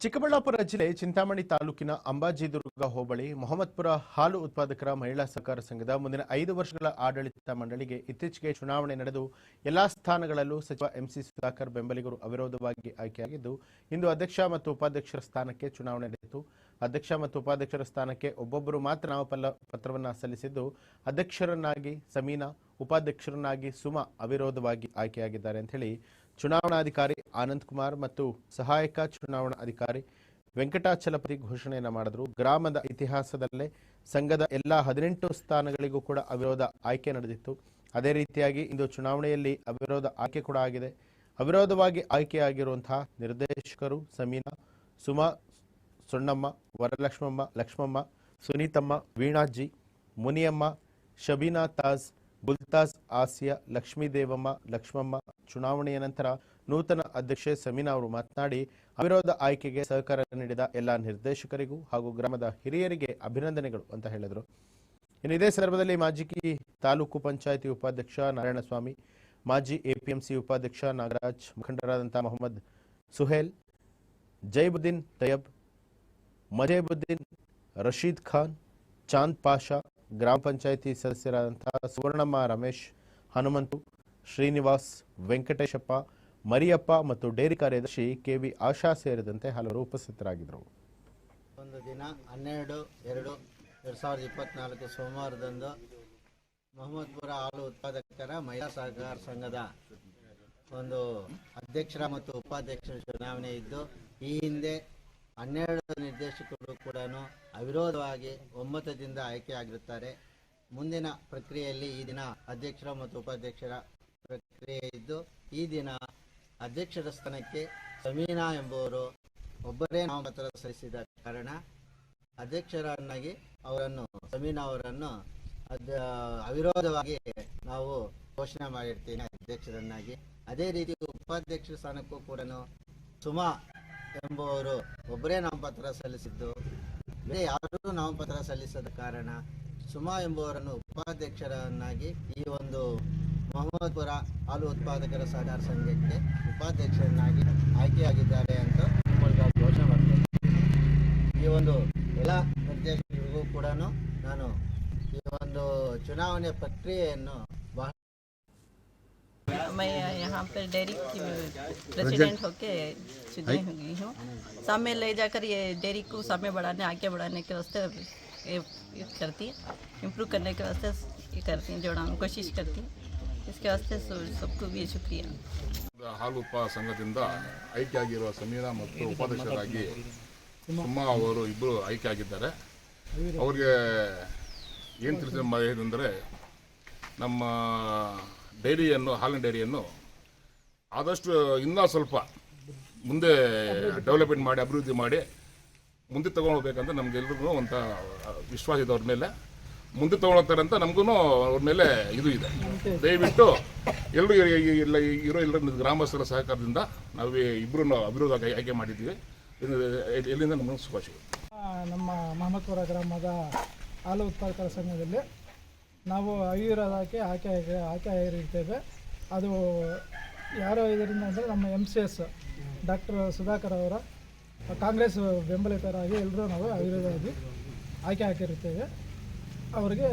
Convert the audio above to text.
ಚಿಕ್ಕಬಳ್ಳಾಪುರ ಜಿಲ್ಲೆ ಚಿಂತಾಮಣಿ ತಾಲೂಕಿನ ಅಂಬಾಜಿದುರ್ಗ ಹೋಬಳಿ ಮೊಹಮ್ಮದ್ಪುರ ಹಾಲು ಉತ್ಪಾದಕರ ಮಹಿಳಾ ಸಹಕಾರ ಸಂಘದ ಮುಂದಿನ ಐದು ವರ್ಷಗಳ ಆಡಳಿತ ಮಂಡಳಿಗೆ ಇತ್ತೀಚೆಗೆ ಚುನಾವಣೆ ನಡೆದು ಎಲ್ಲಾ ಸ್ಥಾನಗಳಲ್ಲೂ ಸಚಿವ ಎಂಸಿ ಸುಧಾಕರ್ ಬೆಂಬಲಿಗರು ಅವಿರೋಧವಾಗಿ ಆಯ್ಕೆಯಾಗಿದ್ದು, ಇಂದು ಅಧ್ಯಕ್ಷ ಮತ್ತು ಉಪಾಧ್ಯಕ್ಷರ ಸ್ಥಾನಕ್ಕೆ ಚುನಾವಣೆ ನಡೆಯಿತು. ಅಧ್ಯಕ್ಷ ಮತ್ತು ಉಪಾಧ್ಯಕ್ಷರ ಸ್ಥಾನಕ್ಕೆ ಒಬ್ಬೊಬ್ಬರು ಮಾತ್ರ ನಾಮಪಲ್ಲ ಪತ್ರವನ್ನು ಸಲ್ಲಿಸಿದ್ದು, ಅಧ್ಯಕ್ಷರನ್ನಾಗಿ ಸಮೀನಾ, ಉಪಾಧ್ಯಕ್ಷರನ್ನಾಗಿ ಸುಮಾ ಅವಿರೋಧವಾಗಿ ಆಯ್ಕೆಯಾಗಿದ್ದಾರೆ ಅಂತ ಹೇಳಿ ಚುನಾವಣಾಧಿಕಾರಿ ಆನಂದ್ ಕುಮಾರ್ ಮತ್ತು ಸಹಾಯಕ ಚುನಾವಣಾ ಅಧಿಕಾರಿ ವೆಂಕಟಾಚಲಪತಿ ಘೋಷಣೆಯನ್ನು ಮಾಡಿದ್ರು. ಗ್ರಾಮದ ಇತಿಹಾಸದಲ್ಲೇ ಸಂಘದ ಎಲ್ಲ ಹದಿನೆಂಟು ಸ್ಥಾನಗಳಿಗೂ ಕೂಡ ಅವಿರೋಧ ಆಯ್ಕೆ ನಡೆದಿತ್ತು. ಅದೇ ರೀತಿಯಾಗಿ ಇಂದು ಚುನಾವಣೆಯಲ್ಲಿ ಅವಿರೋಧ ಆಯ್ಕೆ ಕೂಡ ಆಗಿದೆ. ಅವಿರೋಧವಾಗಿ ಆಯ್ಕೆಯಾಗಿರುವಂತಹ ನಿರ್ದೇಶಕರು ಸಮೀನಾ, ಸುಮಾ, ಸೊಣ್ಣಮ್ಮ, ವರಲಕ್ಷ್ಮಮ್ಮ, ಲಕ್ಷ್ಮಮ್ಮ, ಸುನೀತಮ್ಮ, ವೀಣಾಜಿ, ಮುನಿಯಮ್ಮ, ಶಬೀನಾ ತಾಜ್ ಬುಲ್ತಾಜ್ ಆಸಿಯಾ, ಲಕ್ಷ್ಮೀದೇವಮ್ಮ, ಲಕ್ಷ್ಮಮ್ಮ ಚುನಾವಣೆಯ ನಂತರ ನೂತನ ಅಧ್ಯಕ್ಷೆ ಸಮೀನಾ ಅವರು ಮಾತನಾಡಿ, ಅವಿರೋಧ ಆಯ್ಕೆಗೆ ಸಹಕಾರ ನೀಡಿದ ಎಲ್ಲ ನಿರ್ದೇಶಕರಿಗೂ ಹಾಗೂ ಗ್ರಾಮದ ಹಿರಿಯರಿಗೆ ಅಭಿನಂದನೆಗಳು ಅಂತ ಹೇಳಿದರು. ಇನ್ನು ಇದೇ ಸಂದರ್ಭದಲ್ಲಿ ಮಾಜಿ ತಾಲೂಕು ಪಂಚಾಯಿತಿ ಉಪಾಧ್ಯಕ್ಷ ನಾರಾಯಣಸ್ವಾಮಿ, ಮಾಜಿ ಎಪಿಎಂಸಿ ಉಪಾಧ್ಯಕ್ಷ ನಾಗರಾಜ್, ಮುಖಂಡರಾದಂಥ ಮೊಹಮ್ಮದ್ ಸುಹೇಲ್, ಜೈಬುದ್ದೀನ್ ತಯಬ್, ಮಜೇಬುದ್ದೀನ್ ರಶೀದ್ ಖಾನ್, ಚಾಂದ್ ಪಾಷಾ, ಗ್ರಾಮ ಪಂಚಾಯಿತಿ ಸದಸ್ಯರಾದಂಥ ಸುವರ್ಣಮ್ಮ ರಮೇಶ್, ಹನುಮಂತು ಶ್ರೀನಿವಾಸ್, ವೆಂಕಟೇಶಪ್ಪ, ಮರಿಯಪ್ಪ ಮತ್ತು ಡೇರಿ ಕಾರ್ಯದರ್ಶಿ ಕೆ ವಿ ಆಶಾ ಸೇರಿದಂತೆ ಹಲವರು ಉಪಸ್ಥಿತರಾಗಿದ್ದರು. ಒಂದು ದಿನ ಹನ್ನೆರಡು, ಎರಡು ಎರಡು ಸಾವಿರದ ಇಪ್ಪತ್ನಾಲ್ಕು ಸೋಮವಾರದಂದು ಮೊಹಮ್ಮದ್ಪುರ ಹಾಲು ಉತ್ಪಾದಕರ ಮಹಿಳಾ ಸಹಕಾರ ಸಂಘದ ಒಂದು ಅಧ್ಯಕ್ಷರ ಮತ್ತು ಉಪಾಧ್ಯಕ್ಷರ ಚುನಾವಣೆ ಇದ್ದು, ಈ ಹಿಂದೆ ಹನ್ನೆರಡು ನಿರ್ದೇಶಕರು ಕೂಡ ಅವಿರೋಧವಾಗಿ ಒಮ್ಮತದಿಂದ ಆಯ್ಕೆಯಾಗಿರುತ್ತಾರೆ ಮುಂದಿನ ಪ್ರಕ್ರಿಯೆಯಲ್ಲಿ ಈ ದಿನ ಅಧ್ಯಕ್ಷರ ಮತ್ತು ಉಪಾಧ್ಯಕ್ಷರ ಪ್ರಕ್ರಿಯೆ ಇದ್ದು ಈ ದಿನ ಅಧ್ಯಕ್ಷರ ಸ್ಥಾನಕ್ಕೆ ಸಮೀನಾ ಎಂಬುವರು ಒಬ್ಬರೇ ನಾಮಪತ್ರ ಸಲ್ಲಿಸಿದ ಕಾರಣ ಅಧ್ಯಕ್ಷರನ್ನಾಗಿ ಅವರನ್ನು, ಸಮೀನಾ ಅವರನ್ನು ಅದ ಅವಿರೋಧವಾಗಿ ನಾವು ಘೋಷಣೆ ಮಾಡಿರ್ತೀನಿ ಅಧ್ಯಕ್ಷರನ್ನಾಗಿ. ಅದೇ ರೀತಿ ಉಪಾಧ್ಯಕ್ಷರ ಸ್ಥಾನಕ್ಕೂ ಕೂಡ ಸುಮಾ ಎಂಬುವರು ಒಬ್ಬರೇ ನಾಮಪತ್ರ ಸಲ್ಲಿಸಿದ್ದು, ಬೇರೆ ಯಾರೂ ನಾಮಪತ್ರ ಸಲ್ಲಿಸದ ಕಾರಣ ಸುಮಾ ಎಂಬುವರನ್ನು ಉಪಾಧ್ಯಕ್ಷರನ್ನಾಗಿ ಈ ಒಂದು ಮೊಹಮ್ಮದ್ಪುರ ಹಾಲು ಉತ್ಪಾದಕರ ಸಹಕಾರ ಸಂಘಕ್ಕೆ ಉಪಾಧ್ಯಕ್ಷರನ್ನಾಗಿ ಆಯ್ಕೆಯಾಗಿದ್ದಾರೆ ಅಂತ ಮೂಲಕ ಘೋಷಣೆ ಮಾಡ್ತೇನೆ ಈ ಒಂದು ಎಲ್ಲ ನಿರ್ದೇಶಕರಿಗೂ ಕೂಡ ನಾನು ಈ ಒಂದು ಚುನಾವಣೆ ಪ್ರಕ್ರಿಯೆಯನ್ನು ಬಹಳ मैं यहाँ पर डेयरी की प्रेसिडेंट होके चुनी हुई हूँ सामने ले जाकर ये डेयरी को सामने बढ़ाने आगे बढ़ाने के वास्ते ये ये करती है इम्प्रूव करने के वास्ते ये करती हैं जोड़ाने की कोशिश करती है इसके वास्ते सो- सबको भी शुक्रिया ಹಾಲು ಉತ್ಪಾದಕ ಸಂಘದಿಂದ ಆಯ್ಕೆಯಾಗಿರುವ ಸಮೀರಾ ಮತ್ತು ಉಪಾಧ್ಯಕ್ಷರಾಗಿ ಸುಮ್ಮ ಅವರು ಇಬ್ಬರು ಆಯ್ಕೆಯಾಗಿದ್ದಾರೆ ಅವ್ರಿಗೆ ಏನು ತಿಳಿಸಿದ ಏನಂದರೆ ನಮ್ಮ ಡೈರಿಯನ್ನು ಹಾಲಿನ ಡೈರಿಯನ್ನು ಆದಷ್ಟು ಇನ್ನೂ ಸ್ವಲ್ಪ ಮುಂದೆ ಡೆವಲಪ್ಮೆಂಟ್ ಮಾಡಿ ಅಭಿವೃದ್ಧಿ ಮಾಡಿ ಮುಂದೆ ತಗೊಂಡೋಗ್ಬೇಕಂತ ನಮ್ಗೆಲ್ರಿಗೂ ಒಂಥ ವಿಶ್ವಾಸ ಇದೆ ಅವ್ರ ಮೇಲೆ ಮುಂದೆ ತಗೊಳ್ತಾರೆ ಅಂತ ನಮಗೂ ಅವ್ರ ಮೇಲೆ ಇದು ಇದೆ. ದಯವಿಟ್ಟು ಎಲ್ಲರೂ ಇಲ್ಲ ಇರೋ ಎಲ್ಲ ಗ್ರಾಮಸ್ಥರ ಸಹಕಾರದಿಂದ ನಾವು ಇಬ್ಬರು ಅಭಿವೃದ್ಧಿ ಆಯ್ಕೆ ಮಾಡಿದ್ದೀವಿ. ಎಲ್ಲಿಂದ ನಮಗೂ ಶುಭಾಶಯ. ನಮ್ಮ ಮಹಮ್ಮದ್ಪುರ ಗ್ರಾಮದ ಹಾಲು ಉತ್ಪಾದಕರ ಸಂಘದಲ್ಲಿ ನಾವು ಅವಿರೋಧಕ್ಕೆ ಆಯ್ಕೆ ಆಯ್ಕೆ ಆಗಿರ್ತೇವೆ ಅದು ಯಾರೋ ಇದರಿಂದ ಅಂದರೆ ನಮ್ಮ M C S doctor Sudhakar ಅವರ ಕಾಂಗ್ರೆಸ್ ಬೆಂಬಲಿತರಾಗಿ ಎಲ್ಲರೂ ನಾವು ಅವಿರೋಧವಾಗಿ ಆಯ್ಕೆ ಹಾಕಿರುತ್ತೇವೆ. ಅವರಿಗೆ